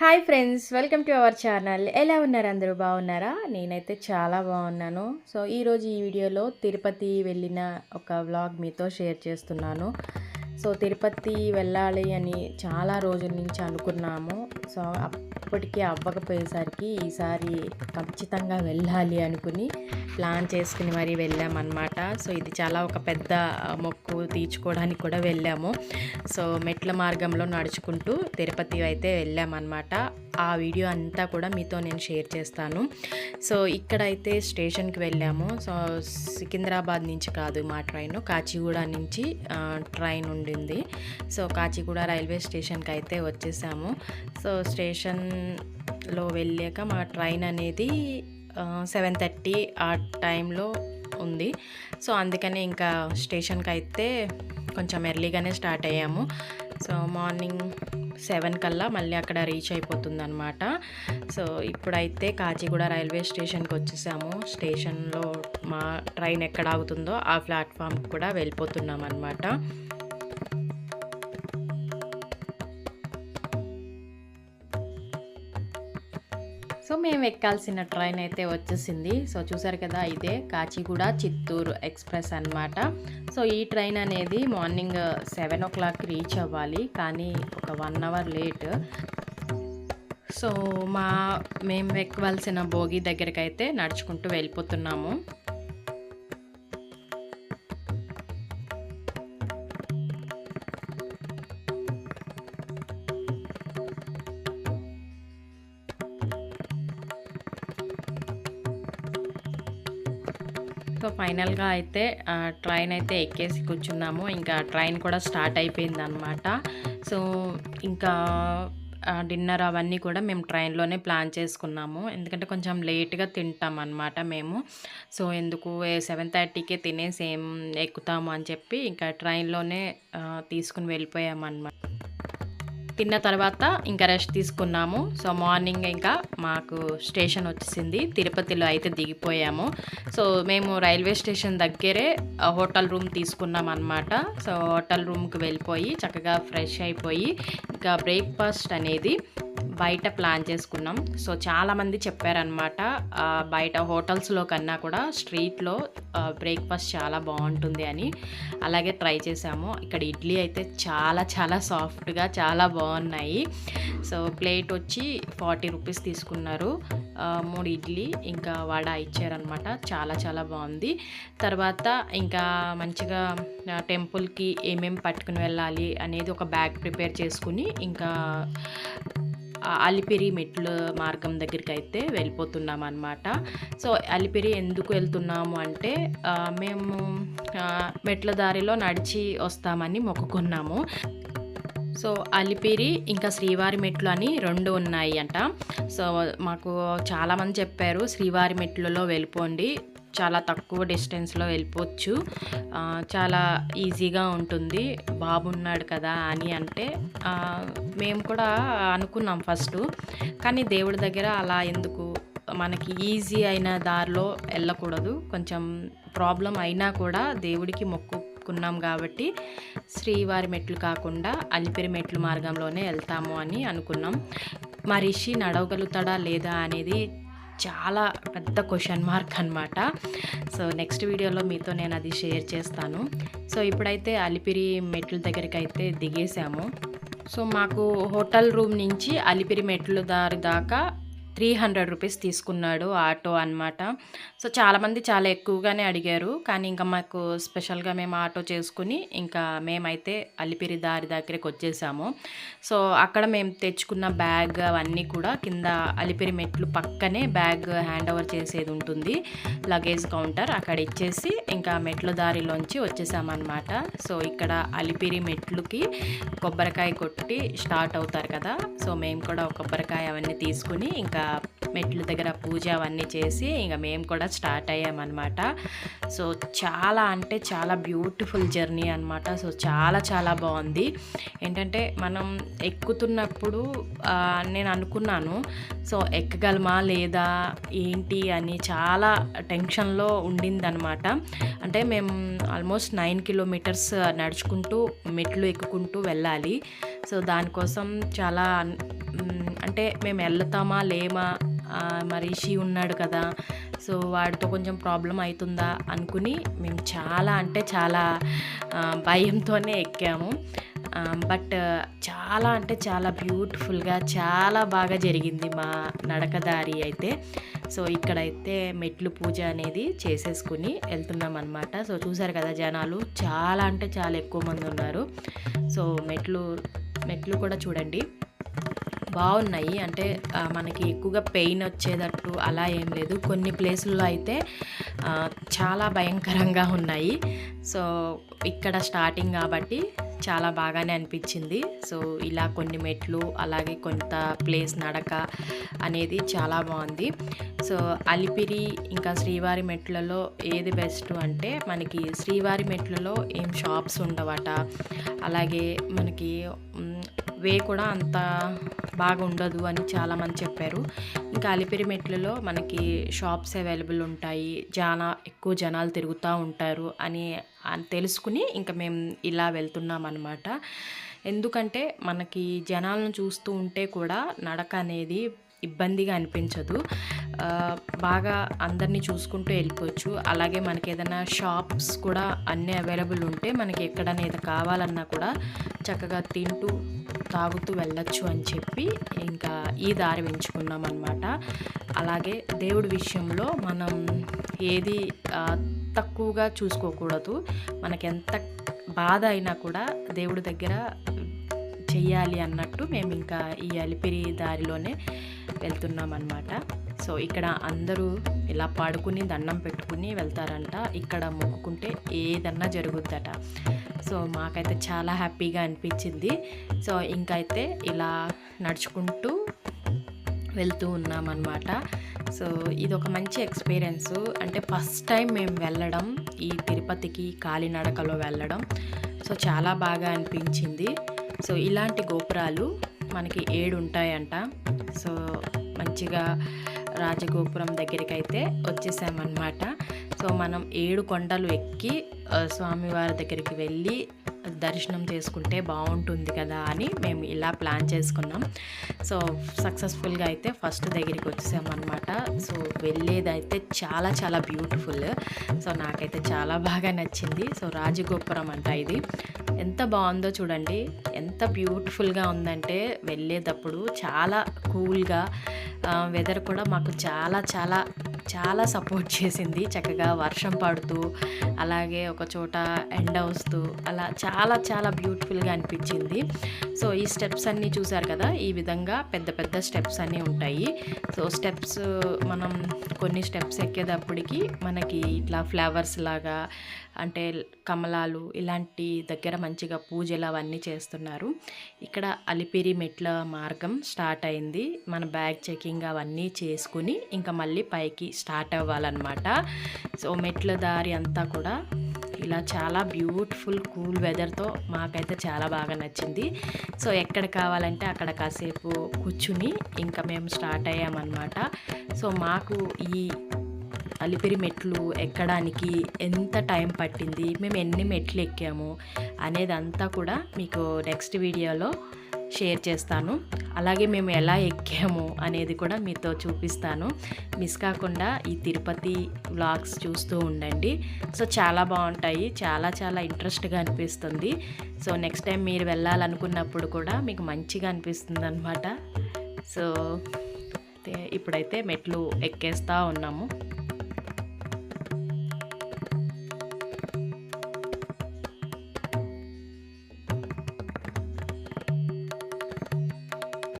Hi friends welcome to our channel. ఎలా ఉన్నారు అందరూ? బాగున్నారా? నేనైతే చాలా బాగున్నాను. సో ఈరోజు ఈ వీడియోలో తిరుపతి వెళ్ళిన ఒక వ్లాగ్ మీతో షేర్ చేస్తున్నాను. సో తిరుపతి వెళ్ళాలి అని చాలా రోజుల నుంచి అనుకున్నాము. సో ఇప్పటికీ అవ్వకపోయేసరికి ఈసారి ఖచ్చితంగా వెళ్ళాలి అనుకుని ప్లాన్ చేసుకుని మరీ వెళ్ళామన్నమాట. సో ఇది చాలా ఒక పెద్ద మొక్కు తీర్చుకోవడానికి కూడా వెళ్ళాము. సో మెట్ల మార్గంలో నడుచుకుంటూ తిరుపతి అయితే వెళ్ళామన్నమాట. ఆ వీడియో అంతా కూడా మీతో నేను షేర్ చేస్తాను. సో ఇక్కడైతే స్టేషన్కి వెళ్ళాము. సో సికింద్రాబాద్ నుంచి కాదు మా ట్రైన్. కాచిగూడ నుంచి ట్రైన్ ఉండింది. సో కాచిగూడ రైల్వే స్టేషన్కి అయితే వచ్చేసాము. సో స్టేషన్ లో వెళ్ళాక మా ట్రైన్ అనేది సెవెన్ థర్టీ ఆ టైంలో ఉంది. సో అందుకని ఇంకా స్టేషన్కి అయితే కొంచెం ఎర్లీగానే స్టార్ట్ అయ్యాము. సో మార్నింగ్ సెవెన్ కల్లా మళ్ళీ అక్కడ రీచ్ అయిపోతుంది అనమాట సో ఇప్పుడైతే కాచిగూడ రైల్వే స్టేషన్కి వచ్చేసాము. స్టేషన్లో మా ట్రైన్ ఎక్కడ ఆగుతుందో ఆ ప్లాట్ఫామ్కి కూడా వెళ్ళిపోతున్నాం అనమాట మేము ఎక్కాల్సిన ట్రైన్ అయితే వచ్చేసింది. సో చూసారు కదా ఇదే కాచిగూడ చిత్తూరు ఎక్స్ప్రెస్ అన్నమాట. సో ఈ ట్రైన్ అనేది morning seven o'clock reach అవ్వాలి. కానీ ఒక వన్ అవర్ లేట్. సో మా మేము ఎక్కవలసిన భోగి దగ్గరికి అయితే నడుచుకుంటూ వెళ్ళిపోతున్నాము. సో ఫైనల్గా అయితే ట్రైన్ అయితే ఎక్కేసి కూర్చున్నాము. ఇంకా ట్రైన్ కూడా స్టార్ట్ అయిపోయింది అనమాట సో ఇంకా డిన్నర్ అవన్నీ కూడా మేము ట్రైన్లోనే ప్లాన్ చేసుకున్నాము. ఎందుకంటే కొంచెం లేట్గా తింటాం అనమాట మేము. సో ఎందుకు సెవెన్ థర్టీకే తినేసి ఏం ఎక్కుతాము అని చెప్పి ఇంకా ట్రైన్లోనే తీసుకుని వెళ్ళిపోయామన్నమాట. తిన్న తర్వాత ఇంకా రెస్ట్ తీసుకున్నాము. సో మార్నింగ్ ఇంకా మాకు స్టేషన్ వచ్చేసింది. తిరుపతిలో అయితే దిగిపోయాము. సో మేము రైల్వే స్టేషన్ దగ్గరే హోటల్ రూమ్ తీసుకున్నాం అనమాట సో హోటల్ రూమ్కి వెళ్ళిపోయి చక్కగా ఫ్రెష్ అయిపోయి ఇంకా బ్రేక్ఫాస్ట్ అనేది బయట ప్లాన్ చేసుకున్నాం. సో చాలామంది చెప్పారనమాట బయట హోటల్స్లో కన్నా కూడా స్ట్రీట్లో బ్రేక్ఫాస్ట్ చాలా బాగుంటుంది అని. అలాగే ట్రై చేసాము. ఇక్కడ ఇడ్లీ అయితే చాలా చాలా సాఫ్ట్గా చాలా బాగున్నాయి. సో ప్లేట్ వచ్చి ఫార్టీ రూపీస్ తీసుకున్నారు. మూడు ఇడ్లీ ఇంకా వడ ఇచ్చారనమాట చాలా చాలా బాగుంది. తర్వాత ఇంకా మంచిగా టెంపుల్కి ఏమేమి పట్టుకుని వెళ్ళాలి అనేది ఒక బ్యాగ్ ప్రిపేర్ చేసుకుని ఇంకా అలిపిరి మెట్ల మార్గం దగ్గరికి అయితే వెళ్ళిపోతున్నాం అనమాట సో అలిపిరి ఎందుకు వెళ్తున్నాము అంటే మేము మెట్ల దారిలో నడిచి వస్తామని మొక్కుకున్నాము. సో అలిపిరి ఇంకా శ్రీవారి మెట్లు అని రెండు ఉన్నాయి అంట సో మాకు చాలామంది చెప్పారు శ్రీవారి మెట్లలో వెళ్ళిపోండి. చాలా తక్కువ డిస్టెన్స్లో వెళ్ళిపోవచ్చు. చాలా ఈజీగా ఉంటుంది. బాబు ఉన్నాడు కదా అని అంటే మేము కూడా అనుకున్నాం ఫస్ట్. కానీ దేవుడి దగ్గర అలా ఎందుకు? మనకి ఈజీ అయిన దారిలో వెళ్ళకూడదు. కొంచెం ప్రాబ్లం అయినా కూడా దేవుడికి మొక్కుకున్నాం కాబట్టి శ్రీవారి మెట్లు కాకుండా అలిపిరి మెట్లు మార్గంలోనే వెళ్తాము అని అనుకున్నాం. మా రిషి నడవగలుగుతాడా లేదా అనేది చాలా పెద్ద క్వశ్చన్ మార్క్ అనమాట సో నెక్స్ట్ వీడియోలో మీతో నేను అది షేర్ చేస్తాను. సో ఇప్పుడైతే అలిపిరి మెట్ల దగ్గరికి అయితే దిగేసాము. సో మాకు హోటల్ రూమ్ నుంచి అలిపిరి మెట్లు దారి దాకా త్రీ హండ్రెడ్ రూపీస్ తీసుకున్నాడు ఆటో అనమాట సో చాలామంది చాలా ఎక్కువగానే అడిగారు. కానీ ఇంకా మాకు స్పెషల్గా మేము ఆటో చేసుకుని ఇంకా మేమైతే అలిపిరి దారి దగ్గరికి వచ్చేసాము. సో అక్కడ మేము తెచ్చుకున్న బ్యాగ్ అవన్నీ కూడా కింద అలిపిరి మెట్లు పక్కనే బ్యాగ్ హ్యాండ్ ఓవర్ చేసేది ఉంటుంది. లగేజ్ కౌంటర్ అక్కడ ఇచ్చేసి ఇంకా మెట్ల దారిలోంచి వచ్చేసామన్నమాట. సో ఇక్కడ అలిపిరి మెట్లుకి కొబ్బరికాయ కొట్టి స్టార్ట్ అవుతారు కదా. సో మేము కూడా కొబ్బరికాయ అవన్నీ తీసుకుని ఇంకా మెట్ల దగ్గర పూజ అవన్నీ చేసి ఇంకా మేము కూడా స్టార్ట్ అయ్యామన్నమాట. సో చాలా అంటే చాలా బ్యూటిఫుల్ జర్నీ అనమాట సో చాలా చాలా బాగుంది. ఏంటంటే మనం ఎక్కుతున్నప్పుడు నేను అనుకున్నాను సో ఎక్కగలమా లేదా ఏంటి అని చాలా టెన్షన్లో ఉండిందనమాట అంటే మేము ఆల్మోస్ట్ నైన్ కిలోమీటర్స్ నడుచుకుంటూ మెట్లు ఎక్కుకుంటూ వెళ్ళాలి. సో దానికోసం చాలా అంటే మేము వెళ్తామా లేమా? మరి షీ ఉన్నాడు కదా సో వాడితో కొంచెం ప్రాబ్లం అవుతుందా అనుకుని మేము చాలా అంటే చాలా భయంతోనే ఎక్కాము. బట్ చాలా అంటే చాలా బ్యూటిఫుల్గా చాలా బాగా జరిగింది మా నడకదారి అయితే. సో ఇక్కడైతే మెట్లు పూజ అనేది చేసేసుకుని వెళ్తున్నాం అనమాట సో చూసారు కదా జనాలు చాలా అంటే చాలా ఎక్కువ మంది ఉన్నారు. సో మెట్లు మెట్లు కూడా చూడండి. బాగున్నాయి. అంటే మనకి ఎక్కువగా పెయిన్ వచ్చేటట్టు అలా ఏం లేదు. కొన్ని ప్లేసుల్లో అయితే చాలా భయంకరంగా ఉన్నాయి. సో ఇక్కడ స్టార్టింగ్ కాబట్టి చాలా బాగానే అనిపించింది. సో ఇలా కొన్ని మెట్లు అలాగే కొంత ప్లేస్ నడక అనేది చాలా బాగుంది. సో అలిపిరి ఇంకా శ్రీవారి మెట్లలో ఏది బెస్ట్ అంటే మనకి శ్రీవారి మెట్లలో ఏం షాప్స్ ఉండవట. అలాగే మనకి వే కూడా అంత బాగా ఉండదు అని చాలామంది చెప్పారు. ఇంకా అలిపిరి మెట్లలో మనకి షాప్స్ అవైలబుల్ ఉంటాయి. జానా ఎక్కువ జనాలు తిరుగుతూ ఉంటారు అని అని తెలుసుకుని ఇంకా మేము ఇలా వెళ్తున్నాం అనమాట ఎందుకంటే మనకి జనాలను చూస్తూ ఉంటే కూడా నడక అనేది ఇబ్బందిగా అనిపించదు. బాగా అందరినీ చూసుకుంటూ వెళ్ళిపోవచ్చు. అలాగే మనకి ఏదైనా షాప్స్ కూడా అన్నీ అవైలబుల్ ఉంటే మనకి ఎక్కడైనా ఏదో కావాలన్నా కూడా చక్కగా తింటూ తాగుతూ వెళ్ళొచ్చు అని చెప్పి ఇంకా ఈ దారి ఎంచుకున్నాం అనమాట అలాగే దేవుడి విషయంలో మనం ఏది తక్కువగా చూసుకోకూడదు. మనకి ఎంత బాధ అయినా కూడా దేవుడి దగ్గర చెయ్యాలి అన్నట్టు మేము ఇంకా ఈ అలిపిరి దారిలోనే వెళ్తున్నాం అనమాట సో ఇక్కడ అందరూ ఇలా పాడుకుని దండం పెట్టుకుని వెళ్తారంట. ఇక్కడ మొక్కుకుంటే ఏదన్నా జరుగుద్దట. సో మాకైతే చాలా హ్యాపీగా అనిపించింది. సో ఇంకైతే ఇలా నడుచుకుంటూ వెళ్తూ ఉన్నామన్నమాట. సో ఇది ఒక మంచి ఎక్స్పీరియన్స్. అంటే ఫస్ట్ టైం మేము వెళ్ళడం ఈ తిరుపతికి కాలినడకలో వెళ్ళడం. సో చాలా బాగా అనిపించింది. సో ఇలాంటి గోపురాలు మనకి ఏడు ఉంటాయంట సో మంచిగా రాజగోపురం దగ్గరికి అయితే వచ్చేసామన్నమాట. సో మనం ఏడు కొండలు ఎక్కి స్వామివారి దగ్గరికి వెళ్ళి దర్శనం చేసుకుంటే బాగుంటుంది కదా అని మేము ఇలా ప్లాన్ చేసుకున్నాం. సో సక్సెస్ఫుల్గా అయితే ఫస్ట్ దగ్గరికి వచ్చేసామన్నమాట. సో వెళ్ళేదైతే చాలా చాలా బ్యూటిఫుల్. సో నాకైతే చాలా బాగా నచ్చింది. సో రాజగోపురం అంట ఇది. ఎంత బాగుందో చూడండి. ఎంత బ్యూటిఫుల్గా ఉందంటే వెళ్ళేటప్పుడు చాలా కూల్గా వెదర్ కూడా మాకు చాలా చాలా చాలా సపోర్ట్ చేసింది. చక్కగా వర్షం పడుతూ అలాగే ఒక చోట ఎండ వస్తూ అలా చాలా చాలా బ్యూటిఫుల్గా అనిపించింది. సో ఈ స్టెప్స్ అన్నీ చూసారు కదా? ఈ విధంగా పెద్ద పెద్ద స్టెప్స్ అన్నీ ఉంటాయి. సో స్టెప్స్ మనం కొన్ని స్టెప్స్ ఎక్కేటప్పటికి మనకి ఇట్లా ఫ్లవర్స్ లాగా అంటే కమలాలు ఇలాంటి దగ్గర మంచిగా పూజలు అవన్నీ చేస్తున్నారు. ఇక్కడ అలిపిరి మెట్ల మార్గం స్టార్ట్ అయింది. మన బ్యాగ్ చెకింగ్ అవన్నీ చేసుకుని ఇంకా మళ్ళీ పైకి స్టార్ట్ అవ్వాలన్నమాట. సో మెట్ల దారి అంతా కూడా ఇలా చాలా బ్యూటిఫుల్ కూల్ వెదర్తో మాకైతే చాలా బాగా నచ్చింది. సో ఎక్కడ కావాలంటే అక్కడ కాసేపు కూర్చుని ఇంకా మేము స్టార్ట్ అయ్యామన్నమాట. సో మాకు ఈ అలిపిరి మెట్లు ఎక్కడానికి ఎంత టైం పట్టింది మేము ఎన్ని మెట్లు ఎక్కాము అనేదంతా కూడా మీకు నెక్స్ట్ వీడియోలో షేర్ చేస్తాను. అలాగే మేము ఎలా ఎక్కాము అనేది కూడా మీతో చూపిస్తాను. మిస్ కాకుండా ఈ తిరుపతి వ్లాగ్స్ చూస్తూ ఉండండి. సో చాలా బాగుంటాయి. చాలా చాలా ఇంట్రెస్ట్గా అనిపిస్తుంది. సో నెక్స్ట్ టైం మీరు వెళ్ళాలనుకున్నప్పుడు కూడా మీకు మంచిగా అనిపిస్తుంది అనమాట సో ఇప్పుడైతే మెట్లు ఎక్కేస్తూ ఉన్నాము.